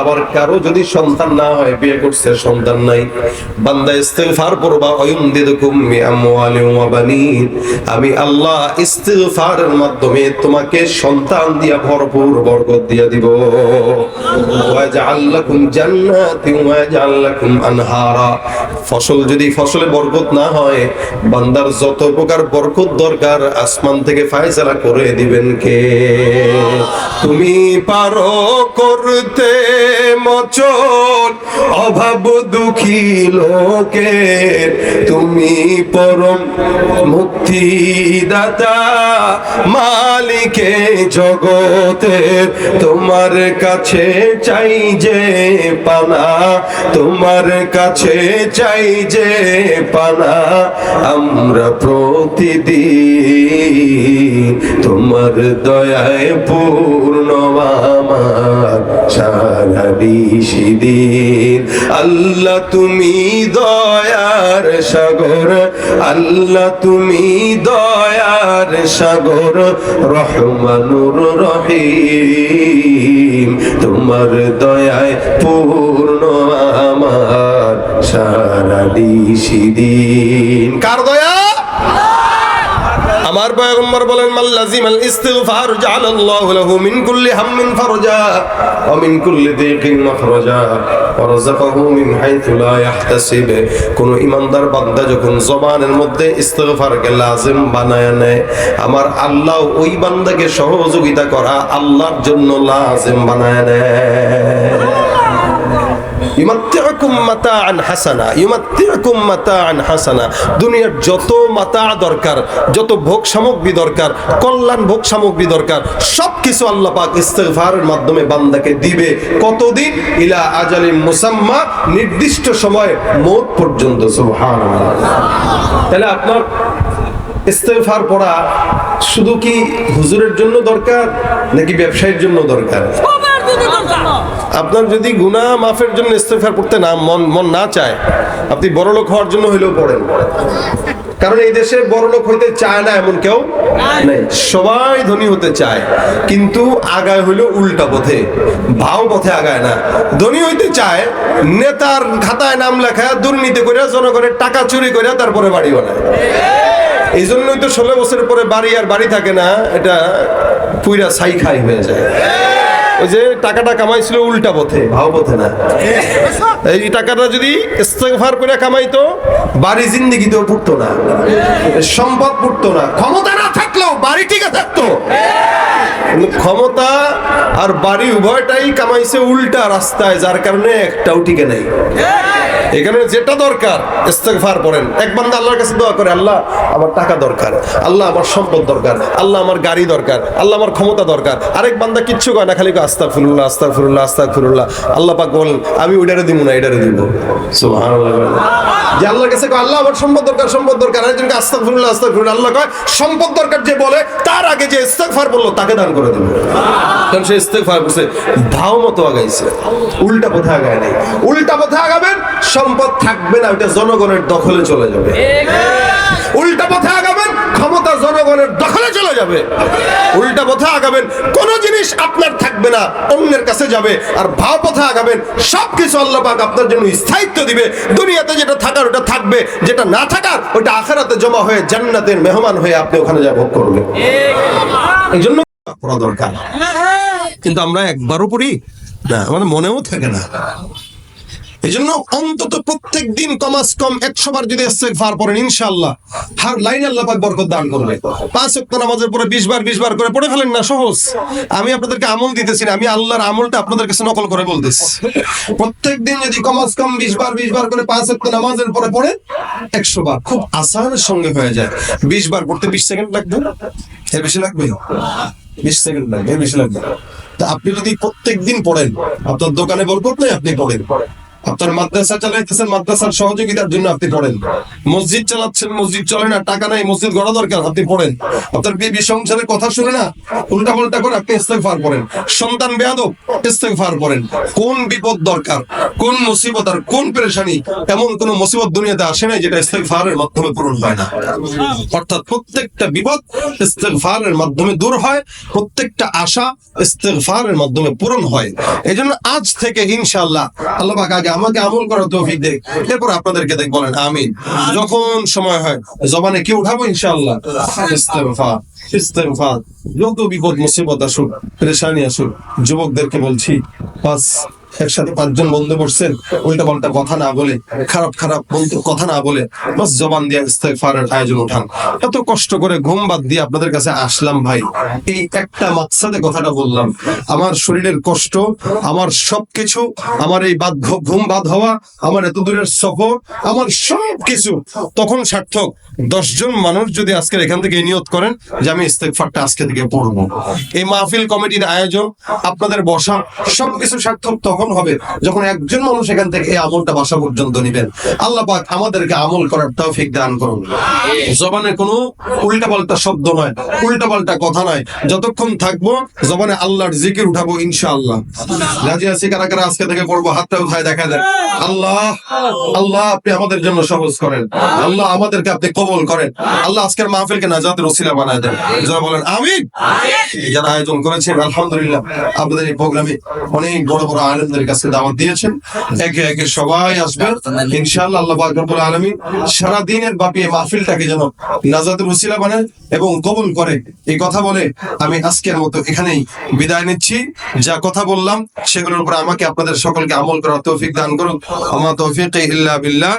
আবার কারও যদি সন্তান না হয়, বিয়ে করছে, সন্তান নাই। বান্দা ইস্তিগফার করবা, ওয়ুমদিদুকুম বিআমওয়ালিন ওয়া বানিন। আমি আল্লাহ ইস্তিগফারের মাধ্যমে তোমাকে সন্তান দিয়া ভরপুর বরকত দিয়া দিব। ওয়া জাআল্লাকুম জান্নাতিন ওয়া জাআল্লাকুম আনহারা। ফসল যদি ফসলে বরকত না হয়, বান্দার যত প্রকার বরকত দরকার, আসমান থেকে ফায়সালা করে দিবেন কে? তুমি পারো করতে মচন অভাব দুঃখী লোকের, তুমি পরম মুক্তিদাতা, মালিকে জগতের, তোমার কাছে চাই যে পানা, তোমার কাছে চাই যে পানা, আমরা প্রতিদিন তোমার দয়ায় পূর্ণ আমার সারা দিন। আল্লাহ তুমি দয়ার সাগর, আল্লাহ তুমি দয়ার সাগর রহমানুর রহিম। তোমার দয়ায় পূর্ণ আমার সারা দিশি দিন। কার দয়া? আমার পয়গম্বর বলেন মাল্লাজিম আল ইস্তিগফার জাআলাল্লাহু লাহু মিন কুল্লি হাম্মিন ফারজা ওয়া মিন কুল্লি দিকিন মাখরাজা ওয়া রাযাকাহু মিন হাইথু লা ইয়াহতাসিব কোন ইমানদার বান্দা যখন জবানের মধ্যে ইস্তিগফারকে লাজিম বানায় নেয়, আমার আল্লাহ ওই বান্দাকে সহযোগিতা করা আল্লাহর জন্য লাজিম বানায় নেয়। ইউমাত্তিউকুম মাতাআন হাসানা, ইউমাত্তিউকুম মাতাআন হাসানা। দুনিয়ার যত মাতা দরকার, যত ভোগ সামগ্রী দরকার, কল্যাণ ভোগ সামগ্রী দরকার সব কিছু আল্লাহ পাক ইস্তিগফারের মাধ্যমে বান্দাকে দিবে। কতদিন? ইলা আজালিন মুসাম্মা, নির্দিষ্ট সময় মৌত পর্যন্ত, সুবহানাল্লাহ। তাহলে আপনার ইস্তেগফার পড়া শুধু কি হুজুরের জন্য দরকার, নাকি ব্যবসায়ীর জন্য দরকার। আপনার যদি গুনাহ মাফের জন্য ইস্তেগফার পড়তে না মন মন না চায়, আপনি বড়লোক হওয়ার জন্য হইলেও পড়েন। কারণ এই দেশে বড়লোক হইতে চায় না এমন কেউ সবাই ধনী হতে চায়, কিন্তু আগায় হইল উল্টা পথে, ভাও পথে আগায় না। ধনী হইতে চায়, নেতার খাতায় নাম লেখা দুর্নীতি করে জনগণের টাকা চুরি করে তারপরে বাড়ি বানায়। এই জন্যই তো ষোলো বছরের পরে বাড়ি আর বাড়ি থাকে না, এটা পুইরা ছাই খাই হয়ে যায়। ওই যে টাকাটা কামাইছিল উল্টা পথে, ভাও পথে না। এই টাকাটা যদি ইস্তেফার করে কামাইতো, বাড়ি জিন্দিগিতেও পুড়তো না, সম্পদ পুড়তো না, ক্ষমতা না থাকলেও বাড়ি টিকে থাকতো। ক্ষমতা আর বাড়ি উভয়টাই কামাইছে উল্টা রাস্তায়, যার কারণে একটাও টিকে নাই। এখানে যেটা দরকার, ইস্তেগফার পড়েন। এক বান্দা আল্লাহর কাছে দোয়া করে, আল্লাহ, আমার টাকা দরকার, আল্লাহ, আমার সম্পদ দরকার, আল্লাহ, আমার গাড়ি দরকার, আল্লাহ, আমার ক্ষমতা দরকার। আরেক বান্দা কিচ্ছু কয় না, খালি আস্তাগফিরুল্লাহ আস্তাগফিরুল্লাহ আস্তাগফিরুল্লাহ। আল্লাহ পাক বলেন, আমি ওইটারে দিব না, এটারে দিব যে আল্লাহর কাছে কয়, আল্লাহ, আমার সম্পদ দরকার সম্পদ দরকার। আরেকজনকে আস্তাগফিরুল্লাহ আস্তাগফিরুল্লাহ, আল্লাহ কয়, সম্পদ দরকার যে বলে, তার আগে যে ইস্তেগফার বলল, তাকে দান করে দেবে। কারণ সে ইস্তেগফার করছে ভাও মতো আগাইছে। উল্টা পথে আগায় নাই। উল্টা পথে আগাবেন সম্পদ থাকবে না ওইটা জনগণের দখলে চলে যাবে। উল্টা পথে আগাবেন ক্ষমতা জনগণের দখলে চলে যাবে। উল্টা পথে আগাবেন কোন জিনিস আপনার থাকবে না অন্যের কাছে যাবে। আর ভাব পথে আগাবেন সবকিছু আল্লাহ পাক আপনার জন্য স্থায়িত্ব দিবে। দুনিয়াতে যেটা থাকার ওটা থাকবে। যেটা না থাকার ওটা আখেরাতে জমা হয়ে জান্নাতের মেহমান হয়ে আপনি ওখানে যা ভোগ করবেন। এই জন্য পড়া দরকার। কিন্তু আমরা একবারও পড়ি না আমাদের মনেও থাকে না। এই জন্য অন্তত প্রত্যেক দিন কমাস কম একশো বার যদি ইস্তেগফার পড়েন, ইনশাআল্লাহ। হার লাইন আল্লাহ পাক বরকত দান করবে। পাঁচ ওয়াক্ত নামাজের পরে 20 বার 20 বার করে পড়ে ফেলেন না, সহজ। আমি আপনাদেরকে আমল দিতেছি না, আমি আল্লাহর আমলটা আপনাদের কাছে নকল করে বলতেছি। প্রত্যেক দিন যদি কমাস কম 20 বার 20 বার করে পাঁচ ওয়াক্ত নামাজের পরে পড়ে 100 বার খুব আসানের সঙ্গে হয়ে যায়। 20 বার পড়তে 20 সেকেন্ড লাগবে? এর বেশি লাগবে? 20 সেকেন্ড লাগবে, এর বেশি লাগবে। তা আপনি যদি প্রত্যেক দিন পড়েন, আপনার দোকানে নেই, আপনি পড়েন। আপনার মাদ্রাসা চালাইতেছেন, মাদ্রাসার সহযোগিতার জন্য আপনি পড়েন। মসজিদ চালাচ্ছেন, মসজিদ চলে না, টাকা নাই, মসজিদ গড়া দরকার, আপনি পড়েন। আপনার বিবি সংসারের কথা শুনে না উল্টা পাল্টা করে আপনি ইস্তেগফার পড়েন। সন্তান বেয়াদব, ইস্তেগফার পড়েন। কোন বিপদ দরকার, কোন মুসিবত আর কোন পেরেশানি? এমন কোন মুসিবত দুনিয়াতে আসে নাই যেটা ইস্তেগফারের মাধ্যমে পূরণ হয় না। অর্থাৎ প্রত্যেকটা বিপদ ইস্তেগফারের মাধ্যমে দূর হয়, প্রত্যেকটা আশা ইস্তেগফারের মাধ্যমে পূরণ হয়। এই জন্য আজ থেকে ইনশাআল্লাহ, আল্লাহ আগে আমাকে আমল করার তৌফিক দেখ এরপর আপনাদেরকে দেখ বলেন, আমিন। যখন সময় হয়, জবানে কি উঠাবো ইনশাআল্লাহ? ইস্তেগফার। ইস্তেগফার। যত বিপদ মুসিবত আসুক, পেরেশানি আসুক, যুবকদেরকে বলছি, বাস। একসাথে পাঁচজন বন্ধু বসছেন উল্টা পাল্টা কথা না বলে, খারাপ খারাপ বন্ধু কথা না বলে, বাস জবান দিয়ে ইস্তেগফারের আয়োজন উঠান। এত কষ্ট করে ঘুম বাদ দিয়ে আপনাদের কাছে আসলাম ভাই। এই একটা মাকসাদে কথাটা বললাম, আমার শরীরের কষ্ট, আমার সবকিছু, আমার এই বাদ ঘুম বাদ হওয়া, আমার এত দূরের সফর, আমার সব কিছু তখন সার্থক, দশজন মানুষ যদি আজকে এখান থেকে নিয়ত করেন যে আমি ইস্তেগফারটা আজকে থেকে পড়ব। এই মাহফিল কমিটির আয়োজন, আপনাদের বসা, সবকিছু সার্থক তখন হবে? যখন একজন মানুষ এখান থেকে এই আমলটা বাসা পর্যন্ত নিবেন আল্লাহ পাক আমাদেরকে আমল করার তৌফিক দান করুন। জবানে কোনো উল্টা পাল্টা শব্দ নয় উল্টা পাল্টা কথা নয়। যতক্ষণ থাকব জবানে আল্লাহর জিকির উঠাবো ইনশাআল্লাহ। রাজি আছি? কারা কারা আজকে থেকে পড়ব? হাতটা উঠায় দেখা দেন আল্লাহ আল্লাহ আপনি আমাদের জন্য সহজ করেন। আল্লাহ আমাদেরকে আপনি কবল করেন। আল্লাহ আজকের মাহফিলকে নাজাতের ওসিলা বানায় দেন। যারা বলেন আমিন। যারা আয়োজন করেছেন আলহামদুলিল্লাহ। আপনাদের এই প্রোগ্রামে অনেক বড় বড় আলেমদের কাছে দাওয়াত দিয়েছেন। একে একে সবাই আসবেন ইনশাআল্লাহ আল্লাহ পাক রব্বুল আলামিন সারা দিনের এই মাহফিলটাকে যেন নাজাতের ওসিলা বানায় এবং কবুল করে। এই কথা বলে আমি আজকের মতো এখানেই বিদায় নিচ্ছি। যা কথা বললাম সেগুলোর উপর আমাকে আপনাদের সকলকে আমল করার তৌফিক দান করুন। আমার তৌফিক ইল্লা বিল্লাহ।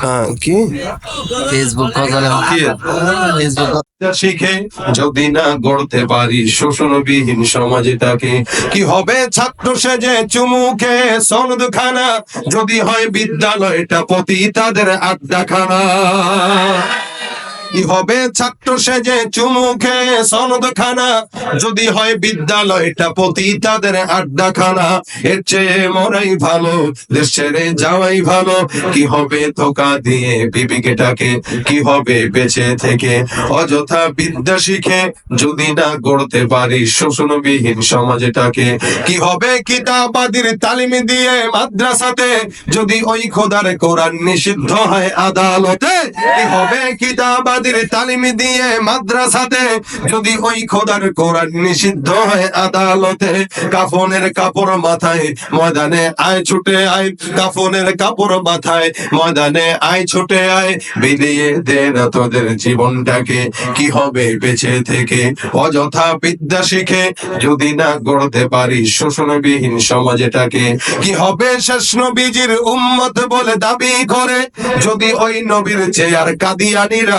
হ্যাঁ, কি? ফেসবুক কি? ফেসবুক শিখে যদি না গড়তে পারি শোষণবিহীন সমাজটাকে। কি হবে ছাত্র সেজে চুমুকে সনদ খানা যদি হয় বিদ্যালয়টা পতি তাদের আড্ডাখানা। হবে ছাত্র সেজে চুমুকে সনদ খানা যদি হয় বিদ্যালয়টা পতি তাদের আড্ডাখানা, এর চেয়ে মরাই ভালো, দেশ ছেড়ে যাওয়াই ভালো। কি হবে ধোকা দিয়ে বিবিকেটাকে? কি হবে বেঁচে থেকে? অযথা বিদ্যা শিখে যদি না গড়তে পারি শোষণবিহীন সমাজটাকে। কি হবে কিতাবাদির তালিম দিয়ে মাদ্রাসাতে? যদি ওই খোদার কোরআন নিষিদ্ধ হয় আদালতে? কি হবে কিতাবাদির তালিম দিয়ে মাদ্রাসাতে, যদি ওই খোদার কোরআন নিষিদ্ধ হয় আদালতে, কাফনের কাপড় মাথায় ময়দানে আয়, ছুটে আয়। কাফনের কাপড় মাথায় ময়দানে আয়, ছুটে আয়। বিলিয়ে দে না তোদের জীবনটাকে, কি হবে বেঁচে থেকে? অযথা বিদ্যা শিখে যদি না গড়তে পারি শোষণবিহীন সমাজটাকে, কি হবে শেষ নবীজির উম্মত বলে দাবি করে? যদি ওই নবীর চেয়ার কাদিয়ানিরা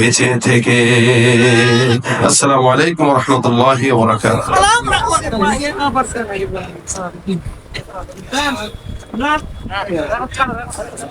বেঁচে থেকে আসসালামু আলাইকুম রহমতুল্লাহি ওয়া বারাকাতুহু Salam.